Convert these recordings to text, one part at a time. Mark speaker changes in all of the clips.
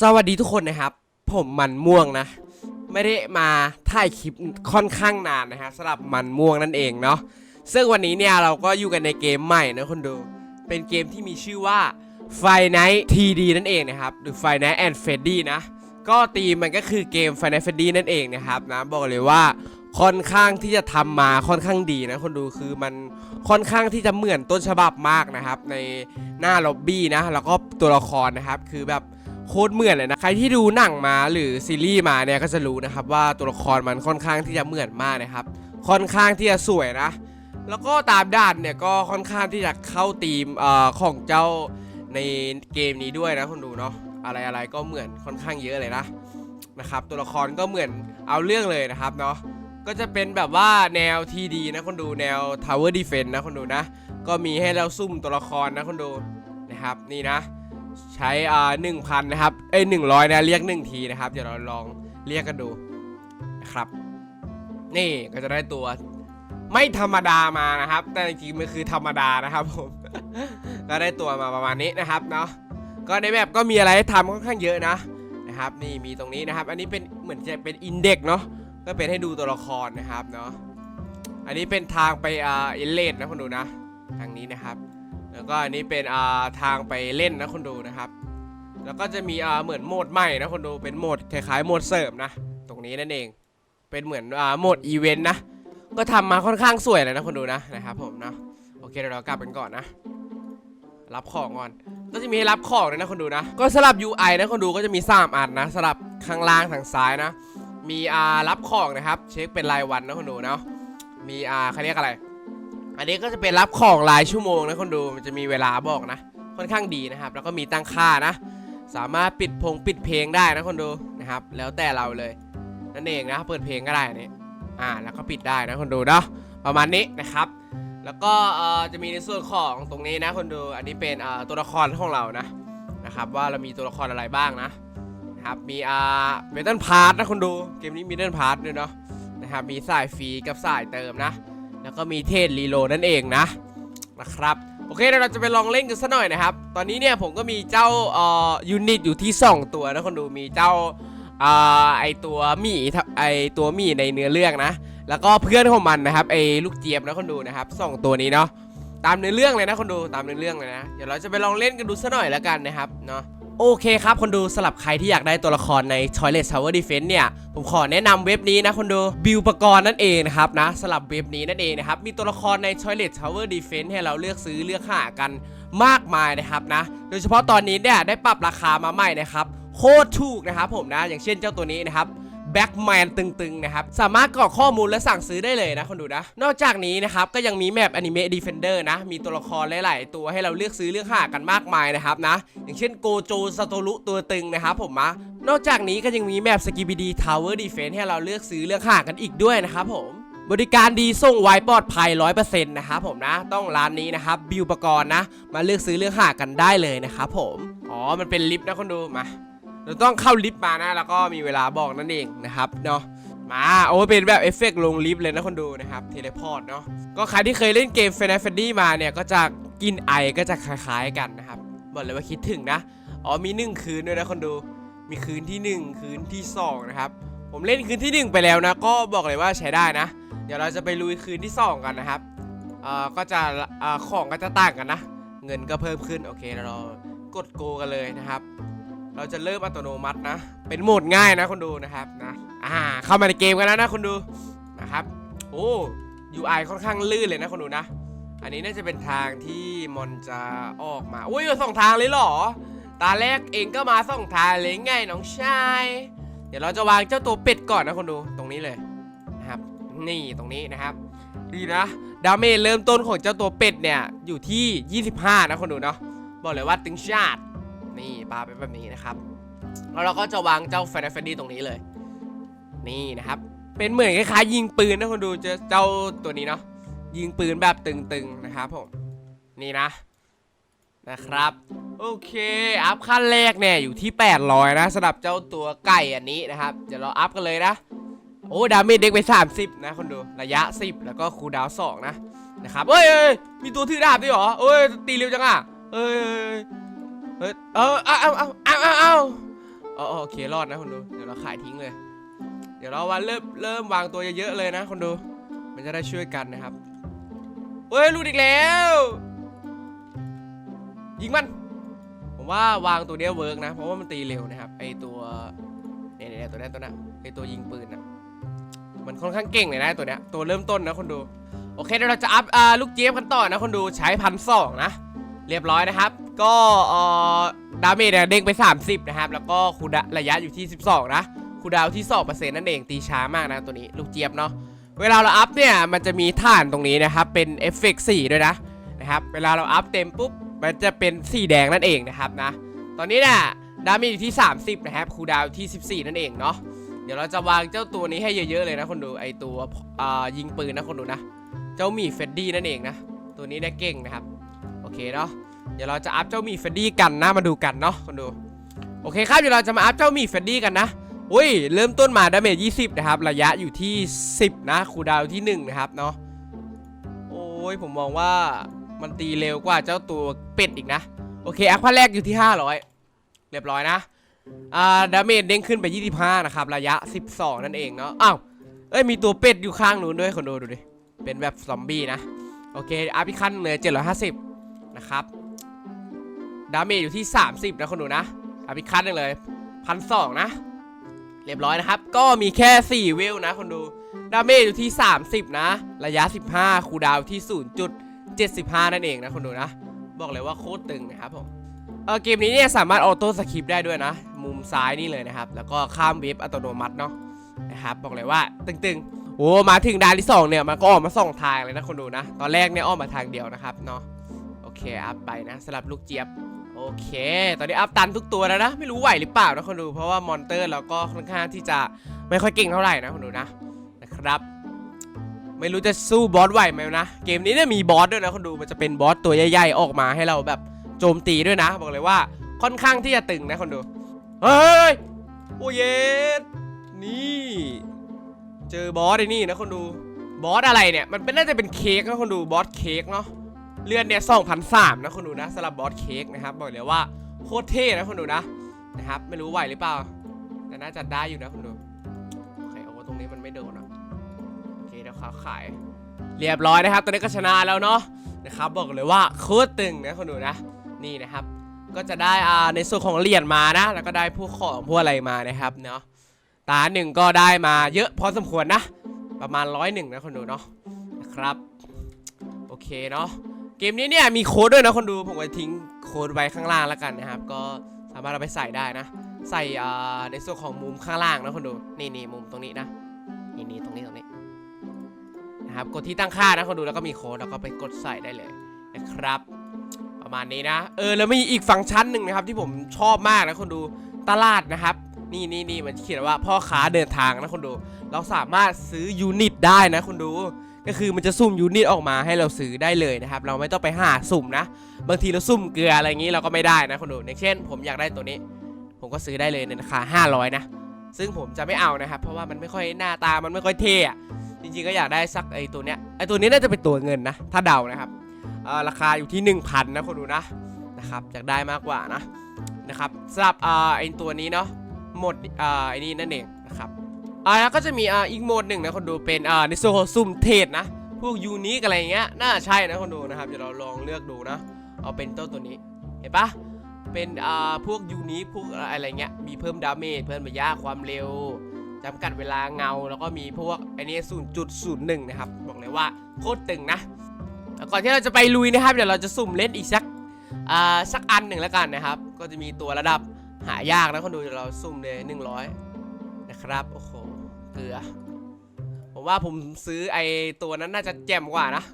Speaker 1: สวัสดีทุกคนนะครับ ผมมันม่วงนะ ไม่ได้มาถ่ายคลิปค่อนข้างนานนะฮะสำหรับมันม่วงนั่นเองเนาะซึ่งวันนี้เนี่ยเราก็อยู่กันในเกมใหม่นะคนดูเป็นเกมที่มีชื่อว่า f i n i g h t TD นั่นเองนะครับหรือ f i n i g h t and Freddy นะ ก็ตีมมันก็คือเกม f i n i g h t Freddy นั่นเองนะครับนะบอกเลยว่าค่อนข้างที่จะทำมาค่อนข้างดีนะคนดูคือมันค่อนข้างที่จะเหมือนต้นฉบับมากนะครับ ในหน้าล็อบบี้นะแล้วก็ตัวละครนะครับ คือแบบ โคตรเหมือนเลยนะ ใครที่ดูหนังมาหรือซีรีส์มาเนี่ยก็จะรู้นะครับว่าตัวละครมันค่อนข้างที่จะเหมือนมากนะครับ ค่อนข้างที่จะสวยนะ แล้วก็ตามด้านเนี่ยก็ค่อนข้างที่จะเข้าธีมอของเจ้าในเกมนี้ด้วยนะคุณดูเนาะอะไรอะไรก็เหมือนค่อนข้างเยอะเลยนะนะครับ ตัวละครก็เหมือนเอาเรื่องเลยนะครับเนาะก็จะเป็นแบบว่าแนว TD นะคนดูแนว Tower Defense นะคนดูนะ ก็มีให้เราซุ่มตัวละครนะคนดูนะครับนี่นะ ใช้อ่าหนึ่งพันนะครับ เอ้ยหนึ่งร้อยนะเรียกหนึ่งทีนะครับ เดี๋ยวเราลองเรียกกันดูนะครับ นี่ก็จะได้ตัวไม่ธรรมดามานะครับ แต่จริงๆมันคือธรรมดานะครับผม ก็ได้ตัวมาประมาณนี้นะครับเนาะ ก็ในแบบก็มีอะไรให้ทำค่อนข้างเยอะนะนะครับ นี่มีตรงนี้นะครับ อันนี้เป็นเหมือนจะเป็นอินเด็กเนาะ ก็เป็นให้ดูตัวละครนะครับเนาะ อันนี้เป็นทางไปอ่าเอเลดนะคุณดูนะ ทางนี้นะครับ แล้วก็อันนี้เป็นอ่าทางไปเล่นนะคนดูนะครับ แล้วก็จะมีอ่าเหมือนโหมดใหม่นะคนดูเป็นโหมดคล้ายๆโหมดเสริมนะ ตรงนี้นั่นเอง เป็นเหมือนอ่าโหมดอีเวนต์นะ ก็ทำมาค่อนข้างสวยเลยนะคนดูนะนะครับผมเนาะโอเคเดี๋ยวเรากลับกันก่อนนะ รับของก่อน ก็จะมีให้รับของด้วยนะคนดูนะ ก็สลับ UI นะคนดูก็จะมี 3 อันนะสลับข้างล่างทางซ้ายนะ มีอ่ารับของนะครับ เช็คเป็นรายวันนะคนดูเนาะมีอ่าเขาเรียกอะไร อันนี้ก็จะเป็นรับของรายชั่วโมงนะคนดูมันจะมีเวลาบอกนะ ค่อนข้างดีนะครับ แล้วก็มีตั้งค่านะ สามารถปิดพงปิดเพลงได้นะคนดูนะครับ แล้วแต่เราเลยนั่นเองนะเปิดเพลงก็ได้นี่อ่าแล้วก็ปิดได้นะคนดูเนาะประมาณนี้นะครับ แล้วก็จะมีในส่วนของตรงนี้นะคนดูอันนี้เป็นตัวละครของเรานะนะครับ ว่าเรามีตัวละครอะไรบ้างนะนะครับมีอ่าเมทัลพาร์ทนะคนดูเกมนี้มีเมทัลพาร์ทด้วยเนาะนะครับมีสายฟรีกับสายเติมนะ แล้วก็มีเทศรีโลนั่นเองนะนะครับโอเคเดี๋ยวเราจะไปลองเล่นกันสัหน่อยนะครับ ตอนนี้เนี่ยผมก็มีเจ้าเอ่อยูนิตอยู่ที่ 2 ตัวนะคนดูมีเจ้าเอ่อไอตัวมีทไอตัวมีในเนื้อเรื่องนะ แล้วก็เพื่อนของมันนะครับไอลูกเจี๊ยบนะคนดูนะครับสองตัวนี้เนาะตามเนื้อเรื่องเลยนะคนดูตามเนื้อเรื่องเลยนะเดี๋ยวเราจะไปลองเล่นกันดูสัหน่อยแล้วกันนะครับเนาะ โอเคครับคนดูสลับใครที่อยากได้ตัวละครใน Toilet Tower Defense เนี่ย ผมขอแนะนำเว็บนี้นะคนดูบิวปกรณ์นั่นเองนะครับนะสลับเว็บนี้นั่นเองนะครับ มีตัวละครใน Toilet Tower Defense ให้เราเลือกซื้อเลือกหากันมากมายนะครับนะ โดยเฉพาะตอนนี้เนี่ยได้ปรับราคามาใหม่นะครับ โคตรถูกนะครับผมนะ อย่างเช่นเจ้าตัวนี้นะครับ แบ็กแมนตึงๆนะครับ สามารถกรอกข้อมูลและสั่งซื้อได้เลยนะคนดูนะ นอกจากนี้นะครับ ก็ยังมีแมปอนิเมะดีเฟนเดอร์นะ มีตัวละครหลายๆ ตัวให้เราเลือกซื้อเลือกหากันมากมายนะครับนะ อย่างเช่นโกโจซาโตรุตัวตึงนะครับผมนะนอกจากนี้ก็ยังมีแมปสกิบิดีทาวเวอร์ดีเฟนให้เราเลือกซื้อเลือกหากันอีกด้วยนะครับผมบริการดีส่งไวปลอดภัย 100%นะครับผมนะ ต้องร้านนี้นะครับ บิวปกรณ์นะ มาเลือกซื้อเลือกหากันได้เลยนะครับผม อ๋อ มันเป็นลิฟต์นะคนดู มา เราต้องเข้าลิฟต์มานะ แล้วก็มีเวลาบอกนั่นเองนะครับเนาะมาโอ้เป็นแบบเอฟเฟกต์ลงลิฟต์เลยนะคนดูนะครับเทเลพอร์ตเนาะก็ใครที่เคยเล่นเกม f ฟน a ฟดี้มาเนี่ยก็จะกินไอก็จะคล้ายๆกันนะครับบอกเลยว่าคิดถึงนะอ๋อมีหนึ่งคืนด้วยนะคนดูมีคืนที่ 1 คืนที่2นะครับผมเล่นคืนที่ 1 ไปแล้วนะ ก็บอกเลยว่าใช้ได้นะ เดี๋ยวเราจะไปลุยคืนที่ 2 กันนะครับเอ่อก็จะเอ่อของก็จะต่างกันนะ เงินก็เพิ่มขึ้นโอเคเดี๋ยวเรากดโกกันเลยนะครับ เราจะเริ่มอัตโนมัตินะ เป็นโหมดง่ายนะคนดูนะครับนะอ่าเข้ามาในเกมกันแล้วนะคนดูนะครับโอ้ UI ค่อนข้างลื่นเลยนะคนดูนะ อันนี้น่าจะเป็นทางที่มอนจะออกมาอุ้ยสองทางเลยเหรอ ตาแรกเองก็มาสองทางเลยไงน้องชาย เดี๋ยวเราจะวางเจ้าตัวเป็ดก่อนนะคนดูตรงนี้เลยนะครับ นี่ตรงนี้นะครับดีนะดาเมจเริ่มต้นของเจ้าตัวเป็ดเนี่ยอยู่ที่ 25 นะคนดูเนาะบอกเลยว่าตึงชาติ นี่ปาไปแบบนี้นะครับ แล้วเราก็จะวางเจ้าแฟนแฟนดี้ตรงนี้เลย นี่นะครับ เป็นเหมือนคล้ายๆยิงปืนนะคนดูเจอเจ้าตัวนี้เนาะยิงปืนแบบตึงๆนะครับผมนี่นะนะครับโอเคอัพขั้นแรกเนี่ยอยู่ที่ 800 นะสำหรับเจ้าตัวไก่อันนี้นะครับ เดี๋ยวเราอัพกันเลยนะโอ้ดาเมจเด็กไป 30 นะคนดูระยะ 10 แล้วก็คูดาว2นะนะครับเอ้ยเอ้ยมีตัวถือดาบด้วยเหรอเอ้ยตีเร็วจังอะเอ้ย เอ้ยเอ้ยเอ้ยเออเอาเอาเอาเอาเอาเอาอ๋อโอเครอดนะคนดู เดี๋ยวเราขายทิ้งเลย เดี๋ยวเราวันเริ่มเริ่มวางตัวเยอะๆเลยนะคนดู มันจะได้ช่วยกันนะครับเฮ้ยรูดอีกแล้ว ยิงมัน ผมว่าวางตัวเนี้ยเวิร์กนะ เพราะว่ามันตีเร็วนะครับ ไอตัวเนี่ยเนี่ยตัวเนี้ยตัวเนี้ยไอตัวยิงปืนนะมันค่อนข้างเก่งเลยนะตัวเนี้ยตัวเริ่มต้นนะคนดู โอเคเดี๋ยวเราจะอัพอ่าลูกเจี๊ยบกันต่อนะคนดูใช้พันสองนะ เรียบร้อยนะครับ ก็เอ่อดาเมจเนี่ยเด้งไป 30 นะครับ แล้วก็คูดะระยะอยู่ที่ 12 นะคูดาวที่2%นั่นเองตีช้ามากนะตัวนี้ลูกเจี๊ยบเนาะเวลาเราอัพเนี่ยมันจะมีฐานตรงนี้นะครับ เป็นเอฟเฟกต์4ด้วยนะนะครับ เวลาเราอัพเต็มปุ๊บมันจะเป็นสีแดงนั่นเองนะครับนะ ตอนนี้เนี่ยดาเมจอยู่ที่ 30 นะครับคูดาวที่ 14 นั่นเองเนาะเดี๋ยวเราจะวางเจ้าตัวนี้ให้เยอะๆเลยนะคนดูไอตัวยิงปืนนะคนดูนะ เจ้าหมีเฟดดี้นั่นเองนะ ตัวนี้ได้เก่งนะครับ เคเนาะเดี๋ยวเราจะอัพเจ้ามีเฟดดี้กันนะมาดูกันเนาะคนดูโอเคครับเดี๋ยวเราจะมาอัพเจ้ามีเฟดดี้กันนะอุ้ยเริ่มต้นมาดาเมจ20 นะครับ ระยะอยู่ที่ 10 นะคูดาวที่ 1 นะครับเนาะโอ้ยผมมองว่ามันตีเร็วกว่าเจ้าตัวเป็ดอีกนะ โอเคอัพพันแรกอยู่ที่ 500 เรียบร้อยนะอ่าดาเมจเด้งขึ้นไป 25 นะครับ ระยะ 12 นั่นเองเนาะอ้าวเอ้ยมีตัวเป็ดอยู่ข้างนู้นด้วยคนดูดูดิเป็นแบบซอมบี้นะ โอเคอัพอีกขั้นเหลือ750 นะครับดาเมจอยู่ที่ 30 นะคนดูนะอัพอีกขั้นหนึงเลยพันสองนะ เรียบร้อยนะครับ ก็มีแค่ 4 เวลนะคนดู ดาเมจอยู่ที่ 30 นะ ระยะ 15 คูดาวน์ที่ 0.75 นั่นเองนะคนดูนะ บอกเลยว่าโคตรตึงนะครับผมเออเกมนี้เนี่ยสามารถออโต้สคริปได้ด้วยนะ มุมซ้ายนี่เลยนะครับ แล้วก็ข้ามเวฟอัตโนมัติเนาะนะครับบอกเลยว่าตึงๆโอ้มาถึงด่านที่ 2 เนี่ยมันก็ออกมาสองทางเลยนะคนดูนะ ตอนแรกเนี่ยออกมาทางเดียวนะครับเนาะ เค อัพไปนะสำหรับลูกเจี๊ยบ โอเค ตอนนี้อัพตันทุกตัวแล้วนะ ไม่รู้ไหวหรือเปล่านะคนดู เพราะว่ามอนเตอร์เราก็ค่อนข้างที่จะไม่ค่อยเก่งเท่าไหร่นะคนดูนะ นะครับ ไม่รู้จะสู้บอสไหวไหมนะ เกมนี้เนี่ยมีบอสด้วยนะคนดู มันจะเป็นบอสตัวใหญ่ๆออกมาให้เราแบบโจมตีด้วยนะ บอกเลยว่าค่อนข้างที่จะตึงนะคนดู เฮ้ย โอ้เยสนี่ เจอบอสไอ้นี่นะคนดู บอสอะไรเนี่ย มันเป็นน่าจะเป็นเค้กนะคนดู บอสเค้กเนาะ เลือนเนี่ย2,003นะคนดูนะสำหรับบอสเค้กนะครับบอกเลยว่าโคตรเท่นะคนดูนะนะครับไม่รู้ไหวหรือเปล่า แต่น่าจะได้อยู่นะคนดูโอเคโอ้ตรงนี้มันไม่โดนอะโอเคเดี๋ยวเขาขายเรียบร้อยนะครับตอนนี้ก็ชนะแล้วเนาะนะครับบอกเลยว่าโคตรตึงนะคนดูนะนี่นะครับก็จะได้อ่าในส่วนของเหรียญมานะ แล้วก็ได้พวกของพวกอะไรมานะครับเนาะตาหนึ่งก็ได้มาเยอะพอสมควรนะ ประมาณร้อยหนึ่งนะคนดูเนาะนะครับ โอเคเนาะ เกมนี้เนี่ยมีโค้ดด้วยนะคนดูผมจะทิ้งโค้ดไว้ข้างล่างแล้วกันนะครับ ก็สามารถเอาไปใส่ได้นะ ใส่อ่าในส่วนของมุมข้างล่างนะคนดูนี่นี่มุมตรงนี้นะนี่นี่ตรงนี้ตรงนี้นะครับกดที่ตั้งค่านะคนดูแล้วก็มีโค้ดแล้วก็ไปกดใส่ได้เลยนะครับ ประมาณนี้นะ เออแล้วมีอีกฟังก์ชันหนึ่งนะครับ ที่ผมชอบมากนะคนดูตลาดนะครับ นี่นี่นี่มันเขียนว่าพ่อค้าเดินทางนะคนดู เราสามารถซื้อยูนิตได้นะคนดู ก็คือมันจะสุ่มยูนิตออกมาให้เราซื้อได้เลยนะครับ เราไม่ต้องไปหาสุ่มนะ บางทีเราสุ่มเกลืออะไรอย่างนี้เราก็ไม่ได้นะคนดูอย่างเช่น ผมอยากได้ตัวนี้ ผมก็ซื้อได้เลยในราคา500 นะ ซึ่งผมจะไม่เอานะครับ เพราะว่ามันไม่ค่อยหน้าตามันไม่ค่อยเท่อะจริงๆก็อยากได้สักไอตัวเนี้ยไอตัวนี้น่าจะเป็นตัวเงินนะ ถ้าเดานะครับราคาอยู่ที่ 1,000 นะคนดูนะนะครับอยากได้มากกว่านะนะครับสำหรับไอตัวนี้เนาะหมดอ่าไอนี้นั่นเอง อ่าก็จะมีอ่าอีกโหมดหนึ่งนะคนดูเป็นอ่าในโซนของซุ่มเทรดนะ พวกยูนิคอะไรเงี้ยน่าใช่นะคนดูนะครับเดี๋ยวเราลองเลือกดูนะ เอาเป็นต้นตัวนี้เห็นปะเป็นอ่าพวกยูนิคพวกอะไรเงี้ยมีเพิ่มดาเมจเพิ่มระยะความเร็วจำกัดเวลาเงาแล้วก็มีพวกไอ้นี่0.01นย์หนึ่งนะครับบอกเลยว่าโคตรตึงนะก่อนที่เราจะไปลุยนะครับเดี๋ยวเราจะสุ่มเล่นอีกสักอ่าสักอันหนึ่งแล้วกันนะครับ ก็จะมีตัวระดับหายากนะคนดูเดี๋ยวเราสุ่มเลย100นะครับ โอ้โห เกลือ ผมว่าผมซื้อไอตัวนั้นน่าจะแจ่มกว่านะ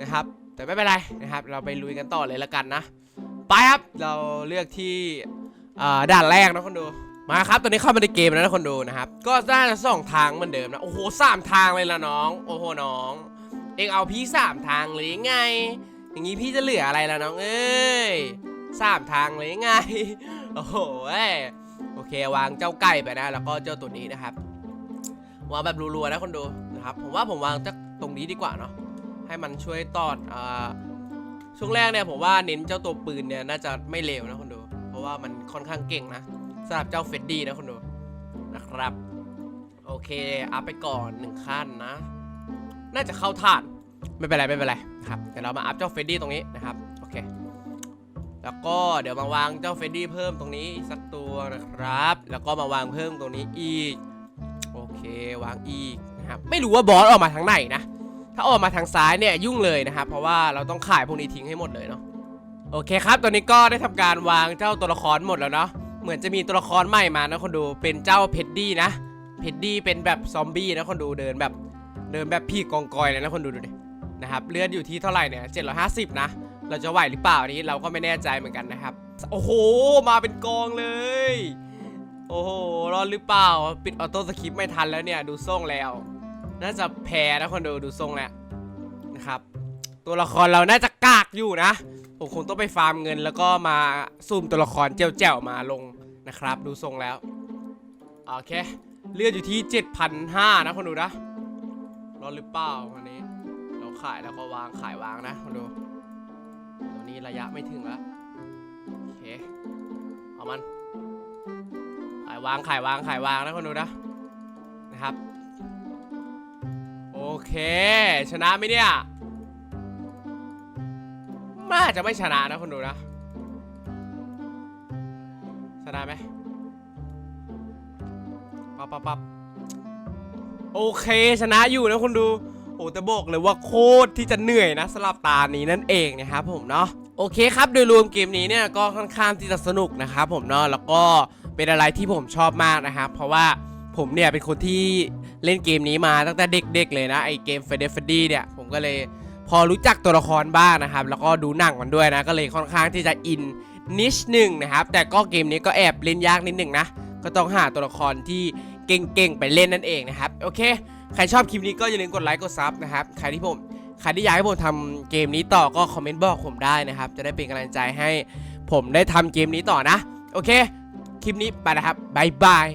Speaker 1: นะครับ แต่ไม่เป็นไรนะครับ เราไปลุยกันต่อเลยละกันนะ ไปครับ เราเลือกที่ด่านแรกนะคนดู มาครับ ตอนนี้เข้ามาในเกมแล้วนะคนดูนะครับ ก็น่าจะสองทางเหมือนเดิมนะ โอ้โหสามทางเลยละน้อง โอ้โหน้อง เองเอาพี่สามทางเลยไง อย่างนี้พี่จะเหลืออะไรละน้องเอ้ยสามทางเลยไง โอ้โห เควางเจ้าไก่ไปนะ แล้วก็เจ้าตัวนี้นะครับวางแบบรัวๆนะคนดูนะครับ ผมว่าผมวางจากตรงนี้ดีกว่าเนาะให้มันช่วยตอดอ่าช่วงแรกเนี่ยผมว่าเน้นเจ้าตัวปืนเนี่ยน่าจะไม่เลวนะคนดู เพราะว่ามันค่อนข้างเก่งนะสำหรับเจ้าเฟดดี้นะคนดูนะครับ โอเคอัพไปก่อนหนึ่งขั้นนะ น่าจะเข้าท่านไม่เป็นไรไม่เป็นไรครับเดี๋ยวเรามาอัพเจ้าเฟดดี้ตรงนี้นะครับโอเคแล้วก็เดี๋ยวมาวางเจ้าเฟดดี้เพิ่มตรงนี้สักตัว นะครับ แล้วก็มาวางเพิ่มตรงนี้อีก โอเควางอีกนะครับ ไม่รู้ว่าบอสออกมาทางไหนนะ ถ้าออกมาทางซ้ายเนี่ยยุ่งเลยนะครับ เพราะว่าเราต้องขายพวกนี้ทิ้งให้หมดเลยเนาะ โอเคครับ ตอนนี้ก็ได้ทำการวางเจ้าตัวละครหมดแล้วเนาะ เหมือนจะมีตัวละครใหม่มานะคนดู เป็นเจ้าเพดดี้นะ เพดดี้เป็นแบบซอมบี้นะคนดูเดินแบบเดินแบบพี่กองกอยเลยนะคนดูดูดิ นะครับ เลือดอยู่ที่เท่าไหร่เนี่ย750 นะ เราจะไหวหรือเปล่าอันนี้เราก็ไม่แน่ใจเหมือนกันนะครับ โอ้โห มาเป็นกองเลย โอ้โห รอดหรือเปล่า ปิดออโต้สคริปต์ไม่ทันแล้วเนี่ย ดูทรงแล้ว น่าจะแพ้นะคนดูดูทรงแล้วนะครับ ตัวละครเราน่าจะกากอยู่นะ ผมคงต้องไปฟาร์มเงิน แล้วก็มาซูมตัวละครเจ้าๆมาลงนะครับ ดูทรงแล้ว โอเค เลือดอยู่ที่ 7,500นะคนดูนะ รอดหรือเปล่าวันนี้ เราขายแล้วก็วางขายวางนะคนดู นี้ระยะไม่ถึงแล้วโอเค เอามันขายวางขายวางขายวางนะคนดูนะ นะครับ โอเค ชนะไหมเนี่ยน่าจะไม่ชนะนะคนดูนะ ชนะไหมปั๊บปั๊บปั๊บโอเคชนะอยู่นะคนดูโอ้แต่บอกเลยว่าโคตรที่จะเหนื่อยนะสำหรับตานี้นั่นเองนะครับผมเนาะ โอเคครับโดยรวมเกมนี้เนี่ยก็ค่อนข้างที่จะสนุกนะครับผมเนาะแล้วก็เป็นอะไรที่ผมชอบมากนะครับเพราะว่าผมเนี่ยเป็นคนที่เล่นเกมนี้มาตั้งแต่เด็กๆเลยนะไอเกม f ฟเดฟดี้เนี่ยผมก็เลยพอรู้จักตัวละครบ้างนะครับ แล้วก็ดูหนังมันด้วยนะ ก็เลยค่อนข้างที่จะอินนิชหนึ่งนะครับ แต่ก็เกมนี้ก็แอบเล่นยากนิดหนึ่งนะ ก็ต้องหาตัวละครที่เก่งๆ ไปเล่นนั่นเองนะครับ โอเค ใครชอบคลิปนี้ก็อย่าลืมกดไลค์กดซับนะครับ ใครที่ผม ใครที่อยากให้ผมทำเกมนี้ต่อก็คอมเมนต์บอกผมได้นะครับ จะได้เป็นกำลังใจให้ผมได้ทำเกมนี้ต่อนะ โอเค คลิปนี้ไปนะครับบายบาย